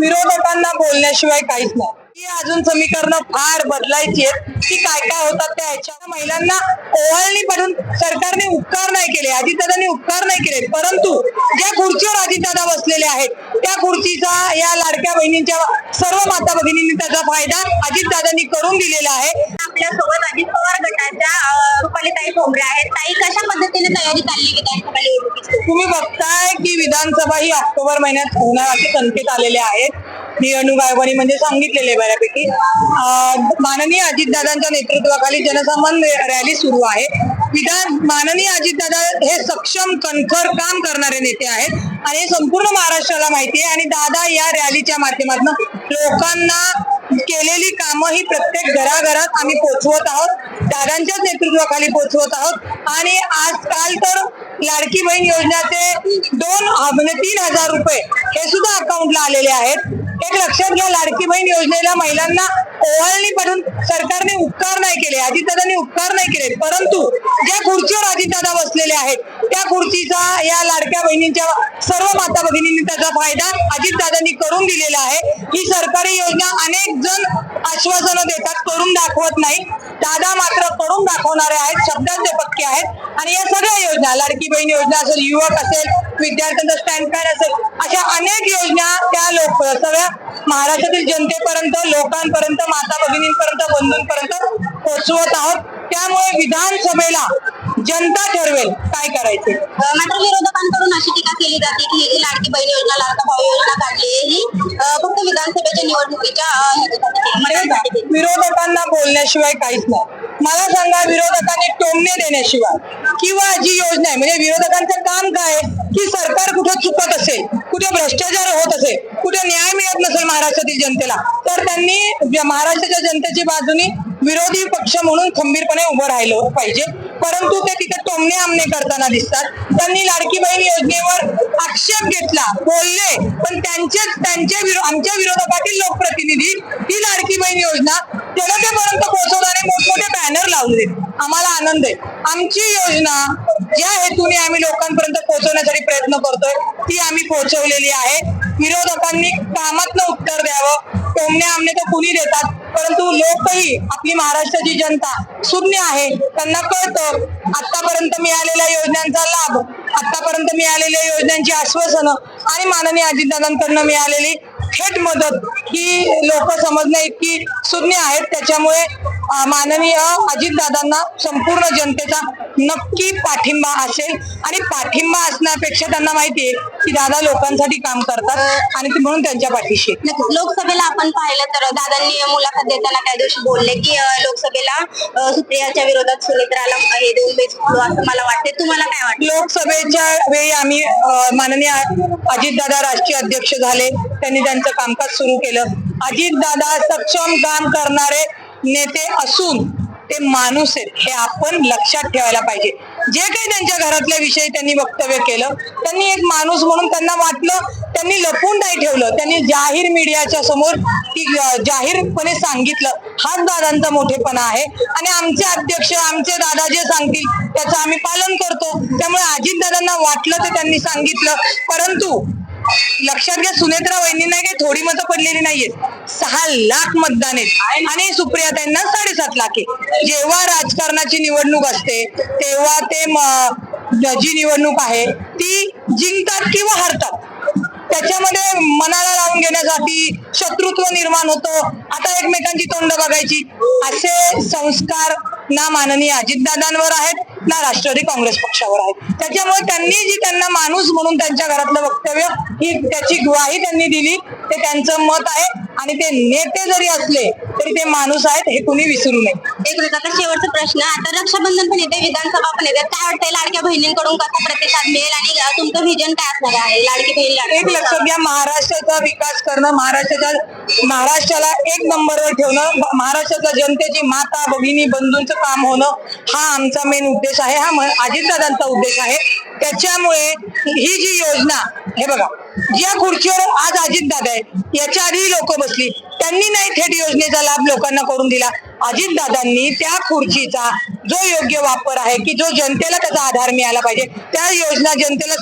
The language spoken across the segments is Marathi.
विरोधकांना बोलण्याशिवाय काहीच नाही. अजून समीकरणं फार बदलायची आहेत. की काय काय होतात त्या ह्याच्या महिलांना ओवाळणी पडून सरकारने उपकार नाही केले अजितदादांनी उपकार नाही केले. परंतु ज्या खुर्चीवर अजितदादा बसलेले आहेत त्या खुर्चीचा या लाडक्या बहिणींच्या सर्व माता भगिनींनी त्याचा फायदा अजितदादांनी करून दिलेला आहे. आपल्यासोबत अजित पवार गटाच्या अं, रुपालीताई ठोंबरे आहेत. ताई कशा पद्धतीने तयारी चालली निवडणुकीची? तुम्ही बघताय की विधानसभा ही ऑक्टोबर महिन्यात होणार असे संकेत आलेले आहेत. निवडणूक आयोगाने म्हणजे सांगितलेले बऱ्यापैकी. माननीय अजितदादांच्या नेतृत्वाखाली जनसामान्य रॅली सुरू आहे. विधान माननीय अजितदादा हे सक्षम कणखर काम करणारे नेते आहेत आणि हे संपूर्ण महाराष्ट्राला माहिती आहे आणि दादा या रॅलीच्या माध्यमातून लोकांना केलेली कामं ही प्रत्येक घराघरात आम्ही पोचवत आहोत दादांच्याच नेतृत्वाखाली पोचवत आहोत आणि आजकाल तर लाडकी बहीण योजनाचे दोन म्हणजे तीन हजार रुपये हे सुद्धा अकाउंटला आलेले आहेत. एक लक्षात घ्या लाडकी बहीण योजनेला महिलांना ओवाळणी पडून सरकारने उपकार नाही केले अजितदादांनी उपकार नाही केले. परंतु ज्या खुर्चीवर अजितदादा बसलेले आहेत त्या खुर्चीचा या लाडक्या बहिणींच्या सर्व माता भगिनींनी त्याचा फायदा अजितदादांनी करून दिलेला आहे. ही सरकारी योजना अनेक जण आश्वासनं देतात करून दाखवत नाही दादा मात्र करून दाखवणारे आहेत. शब्दात पक्के आहेत. आणि या सगळ्या योजना लाडकी बहीण योजना असेल युवक असेल विद्यार्थ्यांचा स्टँड कार्ड असेल अशा अनेक योजना त्या लोक सगळ्या महाराष्ट्रातील जनतेपर्यंत लोकांपर्यंत माता भगिनींपर्यंत बंधूंपर्यंत पोहोचवत आहोत. त्यामुळे विधानसभेला जनता ठरवेल काय करायचे. मात्र विरोधकांकडून अशी टीका केली जाते की ही लाडकी बहीण योजना लाडका भाऊ योजना काढली ही फक्त विधानसभेच्या निवडणुकीच्या. विरोधकांना बोलण्याशिवाय काहीच नाही. मला सांगा विरोधकांनी टोमणे देण्याशिवाय किंवा जी योजना आहे म्हणजे विरोधकांचं काम काय आहे? की सरकार कुठं चुकत असेल कुठे भ्रष्टाचार होत असेल कुठे न्याय मिळत नसेल महाराष्ट्रातील जनतेला तर त्यांनी महाराष्ट्राच्या जनतेची बाजूनी विरोधी पक्ष म्हणून खंबीरपणे उभं राहिलं पाहिजे परंतु ते तिथे टोमणे आमने करताना दिसतात त्यांनी लाडकी बहीण योजनेवर आक्षेप घेतला बोलले पण त्यांचेच त्यांच्या विरो- आमच्या विरोधकातील लोकप्रतिनिधी ही लाडकी बहीण योजना जनतेपर्यंत पोहोचवणारे मोठमोठे आम्हाला आनंद आहे. आमची योजना ज्या हेतूने आम्ही लोकांपर्यंत पोहोचवण्यासाठी प्रयत्न करतोय ती आम्ही पोहोचवलेली आहे. विरोधकांनी कामातनं उत्तर द्यावं. टोमणे आमने तर कुणी देतात? परंतु लोकही आपली महाराष्ट्राची जनता शून्य आहे. त्यांना कळतं आतापर्यंत मिळालेल्या योजनांचा लाभ आतापर्यंत मिळालेल्या योजनांची आश्वासनं आणि माननीय अजितदादांकडनं मिळालेली थेट मदत ही लोक समजण्या इतकी सुज्ञ आहेत. त्याच्यामुळे अं, माननीय अजितदादांना संपूर्ण जनतेचा नक्की पाठिंबा असेल. आणि पाठिंबा असण्यापेक्षा त्यांना माहिती आहे की दादा लोकांसाठी काम करतात आणि ते म्हणून त्यांच्या पाठीशी. लोकसभेला आपण पाहिलं तर दादांनी मुलाखत देताना त्या दिवशी बोलले की लोकसभेला सुप्रियाच्या विरोधात सुनेत्राला हे देऊन बेचलो असं मला वाटते तुम्हाला काय वाटतं? लोकसभेच्या वेळी आम्ही माननीय अजितदादा राष्ट्रीय अध्यक्ष झाले. त्यांनी त्यांचं कामकाज सुरू केलं. अजितदादा सक्षम काम करणारे नेते असून ते माणूस आहेत हे आपण लक्षात ठेवायला पाहिजे. जे काही त्यांच्या घरातल्या विषयी त्यांनी वक्तव्य केलं त्यांनी एक माणूस म्हणून त्यांना वाटलं त्यांनी लपून नाही ठेवलं त्यांनी जाहीर मीडियाच्या समोर ती जाहीरपणे सांगितलं हाच दादांचा मोठेपणा आहे. आणि आमचे अध्यक्ष आमचे दादा जे सांगतील त्याचं आम्ही पालन करतो. त्यामुळे अजित दादांना वाटलं ते त्यांनी सांगितलं. परंतु लक्षात घ्या सुनेत्रा वहिनींना काही थोडी मतं पडलेली नाहीयेत. सहा लाख मतदान आहेत. आणि सुप्रियाताईंना साडेसात लाख आहे जेव्हा राजकारणाची निवडणूक असते तेव्हा ते जी निवडणूक आहे ती जिंकतात किंवा हरतात. त्याच्यामध्ये मनाला लावून घेण्यासाठी शत्रुत्व निर्माण होतं. आता एकमेकांची तोंड बघायची. असे संस्कार ना माननीय अजितदादांवर आहेत ना राष्ट्रवादी काँग्रेस पक्षावर आहेत. त्याच्यामुळे त्यांनी जी त्यांना माणूस म्हणून त्यांच्या घरातलं वक्तव्य ही त्याची ग्वाही त्यांनी दिली ते त्यांचं मत आहे. आणि ते नेते जरी असले तरी ते माणूस आहेत हे कुणी विसरू नये. एक आता शेवटचा प्रश्न. आता रक्षाबंधन पण येते विधानसभा पण येते काय वाटतंय लाडक्या बहिणींकडून कसा प्रतिसाद मिळेल आणि अं, तुमचं विजन काय असणार आहे? लाडकी बहीण एक लाडकी लक्षात घ्या महाराष्ट्राचा विकास करणं महाराष्ट्राच्या महाराष्ट्राला एक नंबरवर ठेवणं म- महाराष्ट्राच्या जनतेची माता भगिनी बंधूंचं काम होणं हा आमचा मेन उद्देश आहे. हा म- अजितदादांचा उद्देश आहे. त्याच्यामुळे ही जी योजना हे बघा ज्या खुर्चीवर आज अजितदादा आहे याच्या आधी लोक बसली. त्यांनी नाही थेट योजनेचा लाभ लोकांना करून दिला. अजितदादांनी त्या खुर्चीचा जो योग्य वापर आहे की जो जनतेला त्याचा आधार मिळाला पाहिजे त्या योजना जनतेला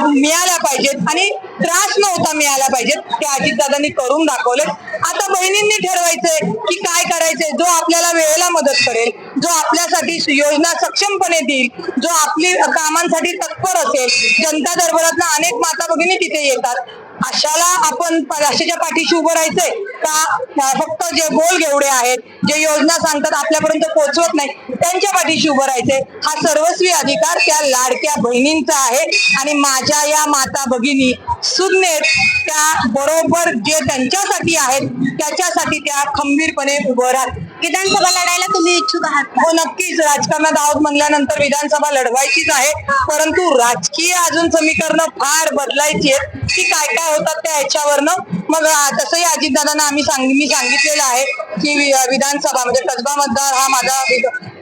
मिळाल्या पाहिजेत आणि त्रास नव्हता मिळाला पाहिजेत ते अजितदादांनी करून दाखवले आता बहिणींनी ठरवायचंय की काय करायचंय जो आपल्याला वेळेला मदत करेल जो आपल्यासाठी योजना सक्षमपणे देईल जो आपली कामांसाठी तत्पर असेल जनता दरबारात अनेक माता भगिनी तिथे येतात. अशाला आपण राष्ट्राच्या पाठीशी उभं राहायचंय का? फक्त जे गोल घेवडे आहेत जे योजना सांगतात आपल्यापर्यंत पोहोचवत नाही त्यांच्या पाठीशी उभं राहायचंय. हा सर्वस्वी अधिकार त्या लाडक्या बहिणींचा आहे. आणि माझ्या या माता भगिनी सुज्ञेत त्या बरोबर जे त्यांच्यासाठी आहेत त्याच्यासाठी त्या खंबीरपणे उभं राहतात विधानसभा लढायला तुम्ही इच्छुक आहात? हो नक्कीच. राजकारणात आहोत म्हणल्यानंतर विधानसभा लढवायचीच आहे. परंतु राजकीय अजून समीकरणं फार बदलायची आहेत. की काय काय होतात त्या ह्याच्यावरनं? मग तसंही अजितदादांना आम्ही सांग मी सांगितलेलं आहे की वि- विधानसभा म्हणजे कसबा मतदार हा माझा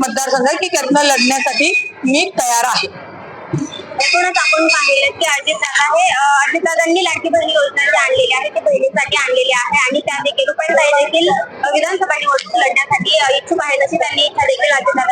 मतदारसंघ आहे की त्यातनं लढण्यासाठी मी तयार आहे. एकूणच आपण पाहिलं की अजितदादा हे अजितदादांनी लाडकी बहीण योजना जी आणलेली आहे ती बहिणीसाठी आणलेली आहे आणि त्या देखील रुपये देखील विधानसभा निवडणूक लढण्यासाठी इच्छुक आहेत अशी त्यांनी इच्छा देखील अजितदादा